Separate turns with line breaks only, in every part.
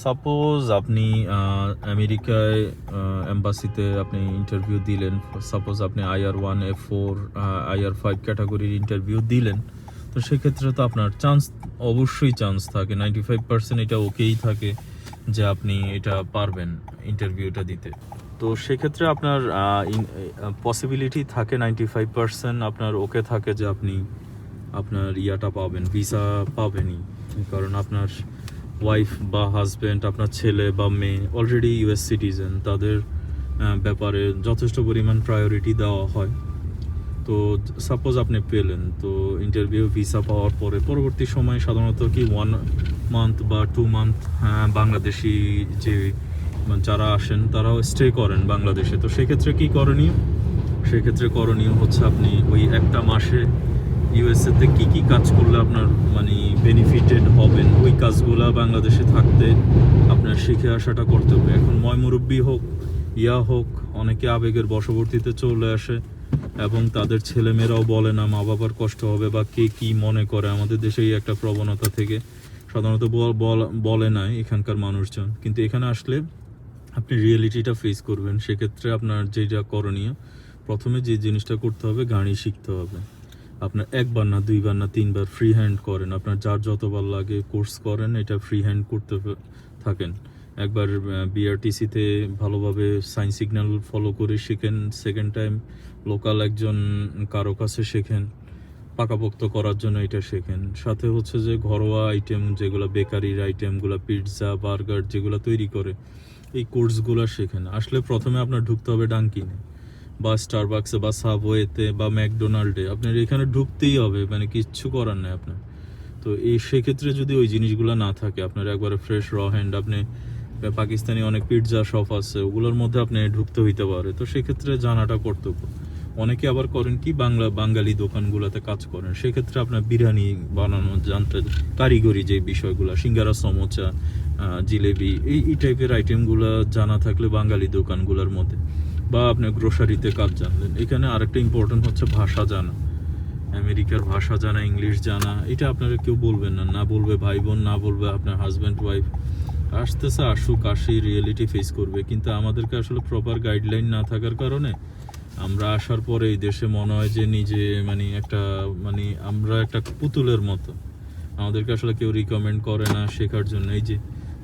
Suppose আপনি আমেরিকায় এম্বাসিতে আপনি ইন্টারভিউ দিলেন সাপোজ আপনি IR one F four IR five ক্যাটাগরির ইন্টারভিউ দিলেন, তো সেক্ষেত্রে তো আপনার চান্স অবশ্যই চান্স থাকে। নাইনটি ফাইভ পার্সেন্ট এটা ওকেই থাকে যে আপনি এটা পারবেন ইন্টারভিউটা দিতে। তো সেক্ষেত্রে আপনার পসিবিলিটি থাকে নাইনটি ফাইভ পার্সেন্ট আপনার ওকে থাকে যে আপনি আপনার ইয়াটা পাবেন ভিসা পাবেনই। কারণ আপনার ওয়াইফ বা হাজব্যান্ড আপনার ছেলে বা মেয়ে অলরেডি ইউএস সিটিজেন তাদের ব্যাপারে যথেষ্ট পরিমাণ প্রায়োরিটি দেওয়া হয়। তো সাপোজ আপনি পেলেন, তো ইন্টারভিউ ভিসা পাওয়ার পরে পরবর্তী সময় সাধারণত কি ওয়ান মান্থ বা টু মান্থ বাংলাদেশি যে মানে যারা আসেন, তারাও স্টে করেন বাংলাদেশে। তো সেক্ষেত্রে কি করণীয়? সেক্ষেত্রে করণীয় হচ্ছে আপনি ওই একটা মাসে ইউএসএতে কি কি কাজ করলে আপনার মানে বেনিফিটেড হবেন? ওই কাজগুলা বাংলাদেশে থাকতে আপনার শিখে আসাটা করতে হবে। এখন ময়মুরব্বী হোক, ইয়া হোক, অনেকে আবেগের বশবর্তীতে চলে আসে এবং তাদের ছেলেমেয়েরাও বলে না, মা বাবার কষ্ট হবে বা কে কি মনে করে। আমাদের দেশে এই একটা প্রবণতা থেকে সাধারণত বলে না এখানকার মানুষজন। কিন্তু এখানে আসলে আপনি রিয়েলিটিটা ফেস করবেন। সেক্ষেত্রে আপনার যেটা করণীয়, প্রথমে যে জিনিসটা করতে হবে গাড়ি শিখতে হবে। আপনার একবার না দুইবার না তিনবার ফ্রি হ্যান্ড করেন। আপনার যার যতবার লাগে কোর্স করেন, এটা ফ্রি হ্যান্ড করতে থাকেন। একবার বিআরটিসিতে ভালোভাবে সাইন সিগন্যাল ফলো করে শেখেন। সেকেন্ড টাইম লোকাল একজন কারও কাছে শেখেন, পাকাপোক্ত করার জন্য এটা শেখেন। সাথে হচ্ছে যে ঘরোয়া আইটেম যেগুলো বেকারির আইটেমগুলো পিৎজা বার্গার যেগুলো তৈরি করে, এই কোর্সগুলো শেখেন। আসলে প্রথমে আপনার ঢুকতে হবে ডাঙ্কিনে বা স্টারবাক্সে বা সাবওয়েতে বা ম্যাকডোনাল্ডে আপনার এখানে ঢুকতেই হবে মানে কিচ্ছু করার নেই আপনার। তো এই সেক্ষেত্রে যদি ওই জিনিসগুলো না থাকে, আপনার একবারে ফ্রেশ র হ্যান্ড আপনি পাকিস্তানি অনেক পিৎজা শপ আছে, ওগুলোর মধ্যে আপনি ঢুকতে হইতে পারে। তো সেক্ষেত্রে জানাটা কর্তব্য। অনেকে আবার করেন কি, বাংলা, বাঙালি দোকানগুলোতে কাজ করেন। সেক্ষেত্রে আপনার বিরিয়ানি বানানো, জানতে, কারিগরি যে বিষয়গুলো, সিঙ্গারা, সমোচা জিলেবি, এই টাইপের আইটেমগুলো জানা থাকলে বাঙালি দোকানগুলোর মধ্যে। বা আপনি গ্রোসারিতে কাজ জানলেন। এখানে আরেকটা ইম্পর্টেন্ট হচ্ছে ভাষা জানা। আমেরিকার ভাষা জানা, ইংলিশ জানা, এটা আপনারা কেউ বলবেন না। না বলবে ভাই বোন, না বলবে আপনার হাজব্যান্ড ওয়াইফ আসতেছে, আসুক, আসি রিয়েলিটি ফেস করবে। কিন্তু আমাদেরকে আসলে প্রপার গাইডলাইন না থাকার কারণে আমরা আসার পরে এই দেশে মনে হয় যে নিজে মানে একটা মানে আমরা একটা পুতুলের মতো। আমাদেরকে আসলে কেউ রিকমেন্ড করে না শেখার জন্য। এই যে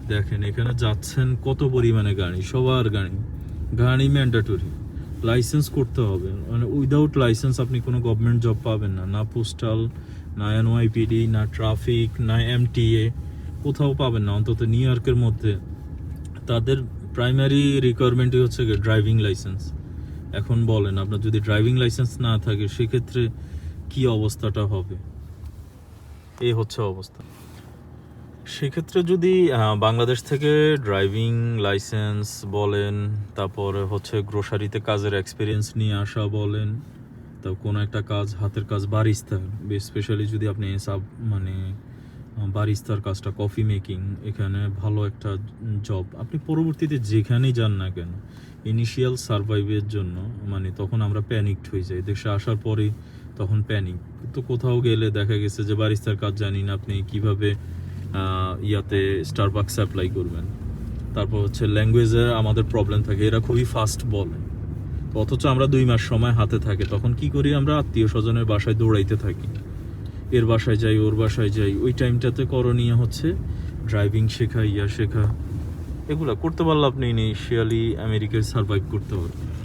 দেখেন, এখানে যাচ্ছেন কত পরিমাণে গাড়ি? সবার গাড়ি। গাড়ি ম্যান্ডাটরি। লাইসেন্স করতে হবে। মানে উইদাউট লাইসেন্স আপনি কোনো গভর্নমেন্ট জব পাবেন না। না পোস্টাল না এনওয়াইপিডি না ট্রাফিক না এমটিএ কোথাও পাবেন না। অন্তত নিউ ইয়র্কের মধ্যে। তাদের প্রাইমারি রিকোয়ারমেন্টই হচ্ছে ড্রাইভিং লাইসেন্স এখন বলেন, আপনার যদি ড্রাইভিং লাইসেন্স না থাকে, সেক্ষেত্রে কি অবস্থাটা হবে? এই হচ্ছে অবস্থা। সেক্ষেত্রে যদি বাংলাদেশ থেকে ড্রাইভিং লাইসেন্স বলেন, তারপরে হচ্ছে গ্রোসারিতে কাজের এক্সপিরিয়েন্স নিয়ে আসা বলেন তা কোনো একটা কাজ, হাতের কাজ, বারিস্তার স্পেশালি যদি আপনি সাব মানে বারিস্তার কাজটা কফি মেকিং এখানে ভালো একটা জব আপনি পরবর্তীতে যেখানেই যান না কেন ইনিশিয়াল সার্ভাইভের জন্য মানে তখন আমরা প্যানিকড হয়ে যাই। দেশে আসার পরেই তখন প্যানিক তো কোথাও গেলে দেখা গেছে যে বারিস্তার কাজ জানি না, আপনি কীভাবে ইয়াতে স্টারবাক্স অ্যাপ্লাই করবেন। তারপর হচ্ছে ল্যাঙ্গুয়েজের আমাদের প্রবলেম থাকে, এরা খুবই ফাস্ট বলে। অথচ আমরা দুই মাস সময় হাতে থাকে, তখন কি করি আমরা? আত্মীয় স্বজনের বাসায় দৌড়াইতে থাকি। এর বাসায় যাই, ওর বাসায় যাই। ওই টাইমটাতে করণীয় হচ্ছে ড্রাইভিং শেখা, ইয়া শেখা। এগুলো করতে পারলে আপনি ইনিশিয়ালি আমেরিকায় সার্ভাইভ করতে পারবেন।